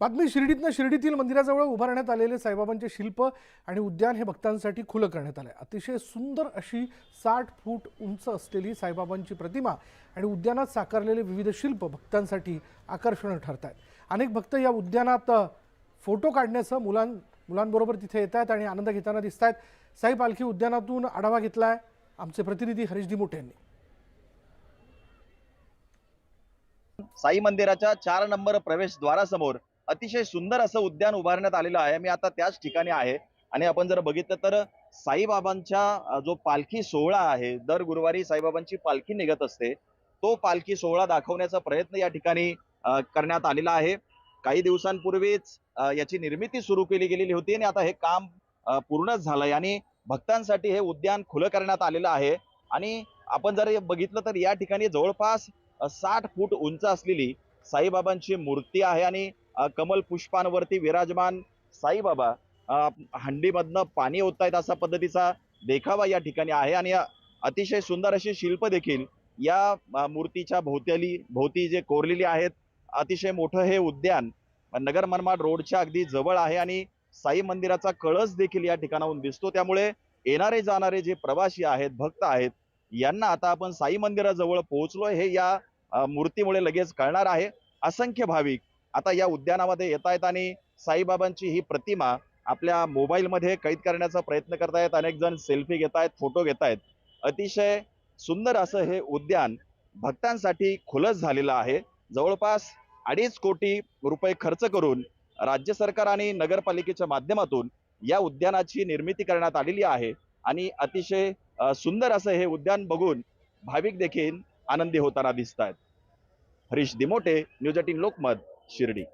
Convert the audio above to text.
बातमी शिर्डीतनं शिर्डीतील मंदिराजवळ उभारण्यात आलेले साईबाबांचे शिल्प आणि उद्यान हे भक्तांसाठी खुलं करण्यात आलं आहे अतिशय सुंदर अशी साठ फूट उंच असलेली साईबाबांची प्रतिमा आणि उद्यानात साकारलेले विविध शिल्प भक्तांसाठी आकर्षण ठरत आहेत अनेक भक्त या उद्यानात फोटो काढण्याचं मुलां मुलांबरोबर तिथे येत आहेत आणि आनंद घेताना दिसत आहेत साई पालखी उद्यानातून आढावा घेतला आहे आमचे प्रतिनिधी हरीश दिमोटे यांनी. साई मंदिराच्या चार नंबर प्रवेशद्वारासमोर अतिशय सुंदर असं उद्यान उभारण्यात आलेलं आहे. मी आता त्याच ठिकाणी आहे. आणि आपण जर बघितलं तर साईबाबांचा जो पालखी सोहळा आहे दर गुरुवारी साईबाबांची पालखी निघत असते. तो पालखी सोहळा दाखवण्याचा प्रयत्न या ठिकाणी करण्यात आलेला आहे. काही दिवसांपूर्वीच याची निर्मिती सुरू केली गेलेली होती आणि आता हे काम पूर्ण झालंय आणि भक्तांसाठी हे उद्यान खुलं करण्यात आलेलं आहे. आणि आपण जर बघितलं तर या ठिकाणी जवळपास साठ फूट उंच असलेली साईबाबांची मूर्ती आहे आणि कमल पुष्पांवरती विराजमान साईबाबा हंडीमधनं पाणी ओतत आहेत असा पद्धतीचा देखावा या ठिकाणी आहे आणि अतिशय सुंदर अशी शिल्प देखील या मूर्तीच्या भोवत्याली भोवती जे कोरलेली आहेत अतिशय मोठं हे उद्यान नगर मनमाड रोडच्या अगदी जवळ आहे आणि साई मंदिराचा कळस देखील या ठिकाणाहून दिसतो. त्यामुळे येणारे जाणारे जे प्रवासी आहेत भक्त आहेत यांना आता आपण साई मंदिराजवळ पोहोचलोय हे या मूर्तीमुळे लगेच कळणार आहे. असंख्य भाविक आता या उद्यानामध्ये येत आहेत आणि साईबाबांची ही प्रतिमा आपल्या मोबाईलमध्ये कैद करण्याचा प्रयत्न करतायत. अनेक जण सेल्फी घेत आहेत फोटो घेत आहेत अतिशय सुंदर असं हे उद्यान भक्तांसाठी खुलस झालेलं आहे. जवळपास अडीच कोटी रुपये खर्च करून राज्य सरकार आणि नगरपालिकेच्या माध्यमातून या उद्यानाची निर्मिती करण्यात आलेली आहे आणि अतिशय सुंदर असं हे उद्यान बघून भाविक देखील आनंदी होताना दिसत आहेत Harish Dimote news eighteen Lokmat. shirdi